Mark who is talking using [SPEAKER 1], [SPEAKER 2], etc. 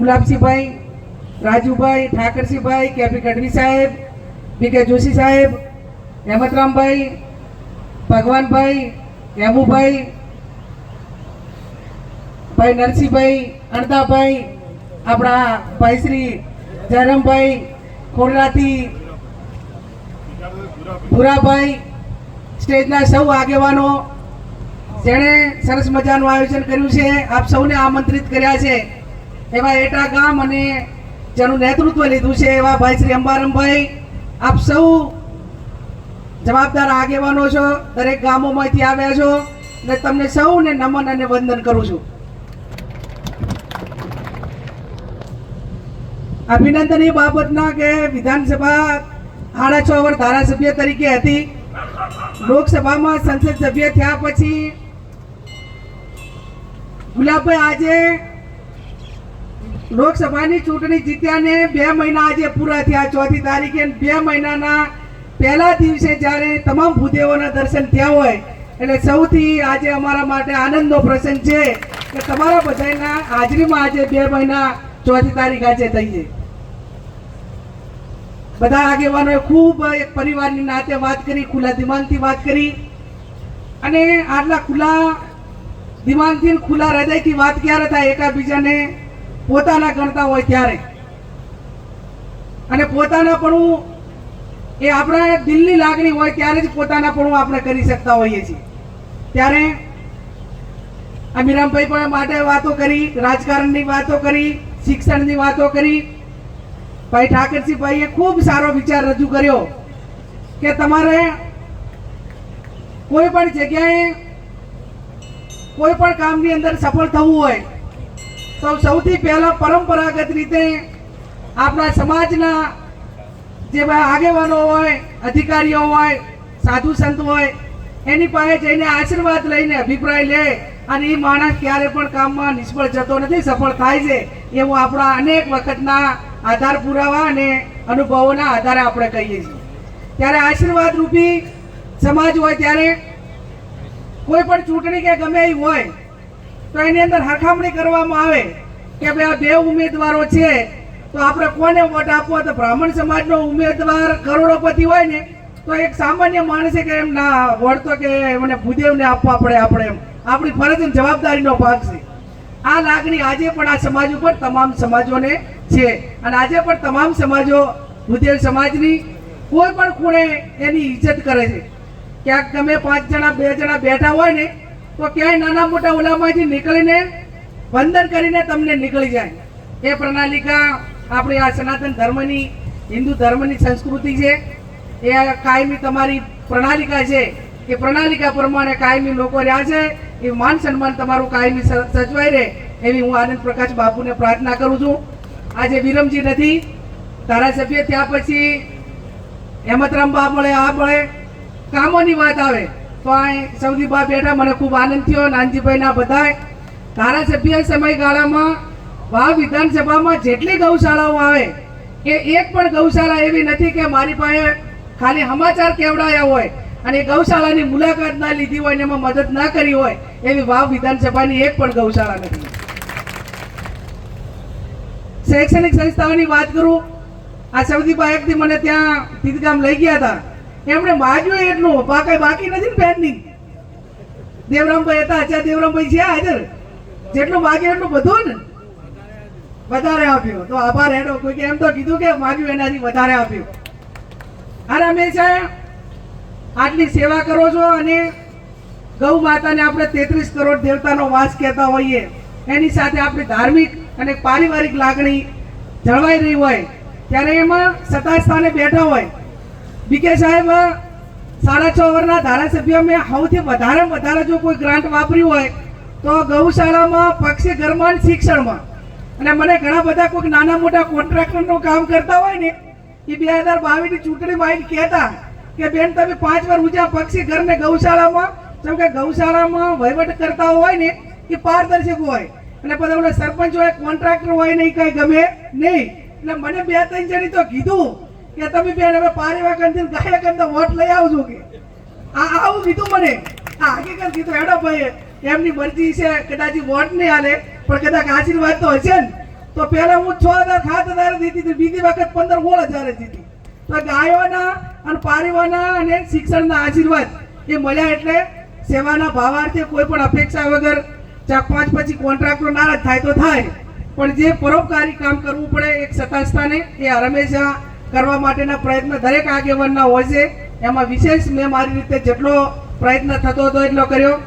[SPEAKER 1] ગુલાબસિંહભાઈ રાજુભાઈ, ઠાકરસિંહભાઈ કેપી ગઢવી સાહેબ બી કે જોશી સાહેબ, હેમતરામભાઈ, ભગવાનભાઈ, હેમુભાઈ, ભાઈ નરસિંહભાઈ, અણદાભાઈ, આપણા ભાઈ શ્રી જયરામભાઈ ખોરડાથી ભૂરાભાઈ, સ્ટેજના સૌ આગેવાનો, જેણે સરસ મજાનું આયોજન કર્યું છે. આપ સૌને આમંત્રિત કર્યા છે. એવા એટા ગામ અને જેનું નેતૃત્વ લીધું છે એવા ભાઈ શ્રી અંબારમભાઈ, આપ સૌ જવાબદાર આગેવાનો છો, દરેક ગામોમાંથી આવ્યા છો અને તમને સૌને નમન અને વંદન કરું છું. અભિનંદન એ બાબતના કે વિધાનસભા સાડા છ વર્ષ ધારાસભ્ય તરીકે હતી. લોકસભામાં સંસદ સભ્ય થયા પછી ગુલાબભાઈ આજે લોકસભાની ચૂંટણી જીત્યા ને બે મહિના આજે પૂરા થયા, ચોથી તારીખે બે મહિનાના પહેલા દિવસે જ્યારે તમામ ભૂદેવોના દર્શન થયા હોય, એટલે સૌથી આજે અમારા માટે આનંદનો પ્રસંગ છે કે તમારા બધાના હાજરીમાં આજે બે મહિના, ચોથી તારીખ આજે થઈ છે. બધા આગેવાનોએ ખૂબ એક પરિવારની નાતે વાત કરી, ખુલ્લા દિમાગથી વાત કરી. અને આટલા ખુલ્લા દિમાગથી ખુલ્લા હૃદયથી વાત ક્યારે થાય એકાબીજાને પોતાના ગણતા હોય ત્યારે. અને પોતાના પણ એ આપણા દિલની લાગણી હોય ત્યારે જ પોતાના પણ આપણે કરી શકતા હોઈએ છીએ. ત્યારે અમીરામભાઈ પણ માટે વાતો કરી, રાજકારણની વાતો કરી, શિક્ષણની વાતો કરી. ભાઈ ઠાકરસિંહભાઈએ ખૂબ સારો વિચાર રજૂ કર્યો કે તમારે કોઈ પણ જગ્યાએ કોઈ પણ કામની અંદર સફળ થવું હોય તો સૌથી પહેલા પરંપરાગત રીતે આપણા સમાજના જે આગેવાનો હોય, અધિકારીઓ હોય, સાધુ સંત હોય, એની પાસે જઈને આશીર્વાદ લઈને અભિપ્રાય લે અને એ માણસ ક્યારે પણ કામમાં નિષ્ફળ જતો નથી, સફળ થાય છે, એવું આપણા અનેક વખતના આધાર પુરાવા અને અનુભવોના આધારે આપણે કહીએ છીએ. ત્યારે આશીર્વાદ રૂપી સમાજ હોય ત્યારે કોઈ પણ ચૂંટણી કે ગમે એ હોય તો એની અંદર હરખામણી કરવામાં આવે કે ભાઈ આ બે ઉમેદવારો છે, તો આપણે કોને વોટ આપવો? તો બ્રાહ્મણ સમાજનો ઉમેદવાર કરોડોપતિ હોય ને, તો એક સામાન્ય માણસે કે એમ ના વોટ તો કે એમને ભૂદેવને આપવા પડે આપણે એમ. આપણી ફરજ અને જવાબદારીનો ભાગ છે. આ લાગણી આજે પણ આ સમાજ ઉપર તમામ સમાજોને છે. અને આજે પણ તમામ સમાજો ભૂદેવ સમાજની કોઈ પણ ખૂણે એની ઇજ્જત કરે છે. ક્યાંક તમે પાંચ જણા, બે જણા બેઠા હોય ને તો ક્યાંય નાના મોટા ઓલામાંથી નીકળીને વંદન કરીને તમને નીકળી જાય. એ પ્રણાલિકા આપણી આ સનાતન ધર્મની, હિન્દુ ધર્મની સંસ્કૃતિ છે. એ કાયમી તમારી પ્રણાલિકા છે. એ પ્રણાલિકા પ્રમાણે કાયમી લોકો રહ્યા છે. એ માન સન્માન તમારું કાયમી સચવાઈ રહે એવી હું આનંદ પ્રકાશ બાપુને પ્રાર્થના કરું છું. આજે વિરમજી નથી. ધારાસભ્ય ત્યાં પછી હેમતરામ બા મળે આ મળે કામોની વાત આવે. તો અહીં બા બેઠા મને ખૂબ આનંદ થયો. નાનજીભાઈના બધાય ધારાસભ્ય સમયગાળામાં વાવ વિધાનસભામાં જેટલી ગૌશાળાઓ આવે કે એક પણ ગૌશાળા એવી નથી કે મારી પાસે ખાલી સમાચાર કેવડાયા હોય અને ગૌશાળાની મુલાકાત ના લીધી હોય અને એમાં મદદ ના કરી હોય એવી વાવ વિધાનસભાની એક પણ ગૌશાળા નથી. શૈક્ષણિક સંસ્થાઓની વાત કરું. આ સૌદીબા એકથી મને ત્યાં તીધગામ લઈ ગયા હતા. એમણે માજ્યો એટલું બાકી બાકી નથી ને પેન્ડિંગ દેવરામભાઈ હતા, અચ્છા દેવરામભાઈ છે હાજર. જેટલું માગ્યું એટલું બધું ને. વધારે આપ્યું. તો આભાર એનો કોઈ એમ તો કીધું કે માગ્યું એનાથી વધારે આપ્યું. અમે છે, આટલી સેવા કરો છો અને ગૌ માતાને આપણે તેત્રીસ કરોડ દેવતાનો વાસ કહેતા હોઈએ. એની સાથે આપણી ધાર્મિક અને પારિવારિક લાગણી જળવાઈ રહી હોય, ત્યારે એમાં સત્તા સ્થાને બેઠા હોય. બીકે સાહેબ, સાડા છ ઓવરના ધારાસભ્ય મેં સૌથી વધારે વધારે જો કોઈ ગ્રાન્ટ વાપર્યું હોય, તો ગૌશાળામાં પક્ષી ઘરમાં શિક્ષણમાં. અને મને ઘણા બધા કોઈક નાના મોટા કોન્ટ્રાક્ટરનું કામ કરતા હોય ને, એ બે હજાર બાવીસની ચૂંટણીમાં આવીને કહેતા કે, બેન, તમે પાંચ વાર ઉજા પક્ષી ઘર ને ગૌશાળામાં. જેમ કે ગૌશાળામાં વહીવટ કરતા હોય ને, એ પારદર્શક હોય. અને પછી આપણે સરપંચ હોય, કોન્ટ્રાક્ટર હોય ને, એ કઈ ગમે નહીં. એટલે મને બે ત્રણ જણી તો કીધું કે તમે બેન, હવે પારેવા કંથી ગાયક અંદર વોટ લઈ આવજો કે. આ આવું કીધું મને. આ હકીકત કીધું, હેડો ભાઈ એમની મરજી છે, કદાચ વોટ નહીં હાલે પણ કદાચ આશીર્વાદ તો હશે ને. તો પહેલા હું છ હજાર, સાત હજાર દીધી હતી બીજી વખત પંદર, સોળ હજાર દીધી. તો ગાયોના અને પારેવાના અને શિક્ષણના આશીર્વાદ એ મળ્યા એટલે સેવાના ભાવાર્થે કોઈ પણ અપેક્ષા વગર ચાર પાંચ પછી કોન્ટ્રાક્ટર નારાજ થાય તો થાય. પણ જે પરોપકારી કામ કરવું પડે એક સતાસ્થાને, એ હંમેશા કરવા માટેના પ્રયત્ન દરેક આગેવાનના હોય છે. એમાં વિશેષ મેં મારી રીતે જેટલો પ્રયત્ન થતો હતો એટલો કર્યો.